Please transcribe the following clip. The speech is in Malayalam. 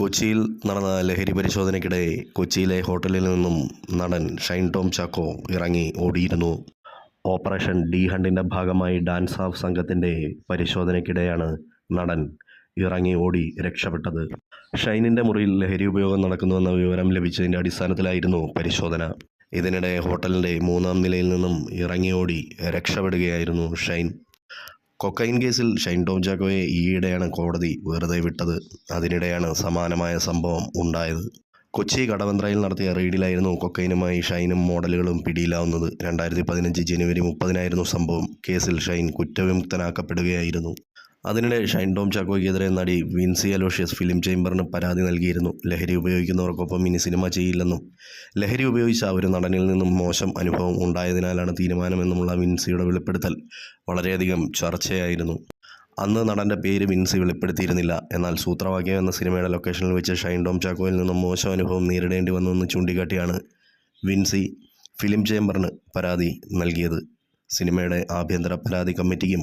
കൊച്ചിയിൽ നടന്ന ലഹരി പരിശോധനയ്ക്കിടെ കൊച്ചിയിലെ ഹോട്ടലിൽ നിന്നും നടൻ ഷൈൻ ടോം ചാക്കോ ഇറങ്ങി ഓടിയിരുന്നു. ഓപ്പറേഷൻ ഡി ഹണ്ടിന്റെ ഭാഗമായി ഡാൻസ് ഓഫ് സംഘത്തിന്റെ പരിശോധനയ്ക്കിടെയാണ് നടൻ ഇറങ്ങി ഓടി രക്ഷപ്പെട്ടത്. ഷൈനിന്റെ മുറിയിൽ ലഹരി ഉപയോഗം നടക്കുന്നുവെന്ന വിവരം ലഭിച്ചതിന്റെ അടിസ്ഥാനത്തിലായിരുന്നു പരിശോധന. ഇതിനിടെ ഹോട്ടലിന്റെ മൂന്നാം നിലയിൽ നിന്നും ഇറങ്ങി ഓടി രക്ഷപ്പെടുകയായിരുന്നു ഷൈൻ. കൊക്കൈൻ കേസിൽ ഷൈൻ ടോം ചാക്കോയെ ഈയിടെയാണ് കോടതി വെറുതെ വിട്ടത്. അതിനിടെയാണ് സമാനമായ സംഭവം ഉണ്ടായത്. കൊച്ചി കടവന്ത്രയിൽ നടത്തിയ റെയ്ഡിലായിരുന്നു കൊക്കൈനുമായി ഷൈനും മോഡലുകളും പിടിയിലാവുന്നത്. രണ്ടായിരത്തി പതിനഞ്ച് ജനുവരി മുപ്പതിനായിരുന്നു സംഭവം. കേസിൽ ഷൈൻ കുറ്റവിമുക്തനാക്കപ്പെടുകയായിരുന്നു. അതിനിടെ ഷൈൻ ടോം ചാക്കോയ്ക്കെതിരെ നടി വിൻസി അലോഷ്യസ് ഫിലിം ചേംബറിന് പരാതി നൽകിയിരുന്നു. ലഹരി ഉപയോഗിക്കുന്നവർക്കൊപ്പം ഇനി സിനിമ ചെയ്യില്ലെന്നും ലഹരി ഉപയോഗിച്ച ഒരു നടനിൽ നിന്നും മോശം അനുഭവം ഉണ്ടായതിനാലാണ് തീരുമാനമെന്നുമുള്ള വിൻസിയുടെ വെളിപ്പെടുത്തൽ വളരെയധികം ചർച്ചയായിരുന്നു. അന്ന് നടന്റെ പേര് വിൻസി വെളിപ്പെടുത്തിയിരുന്നില്ല. എന്നാൽ സൂത്രവാക്യം എന്ന സിനിമയുടെ ലൊക്കേഷനിൽ വെച്ച് ഷൈൻ ടോം ചാക്കോയിൽ നിന്നും മോശം അനുഭവം നേരിടേണ്ടി വന്നുവെന്ന് ചൂണ്ടിക്കാട്ടിയാണ് വിൻസി ഫിലിം ചേംബറിന് പരാതി നൽകിയത്. സിനിമയുടെ ആഭ്യന്തര പരാതി കമ്മിറ്റിക്കും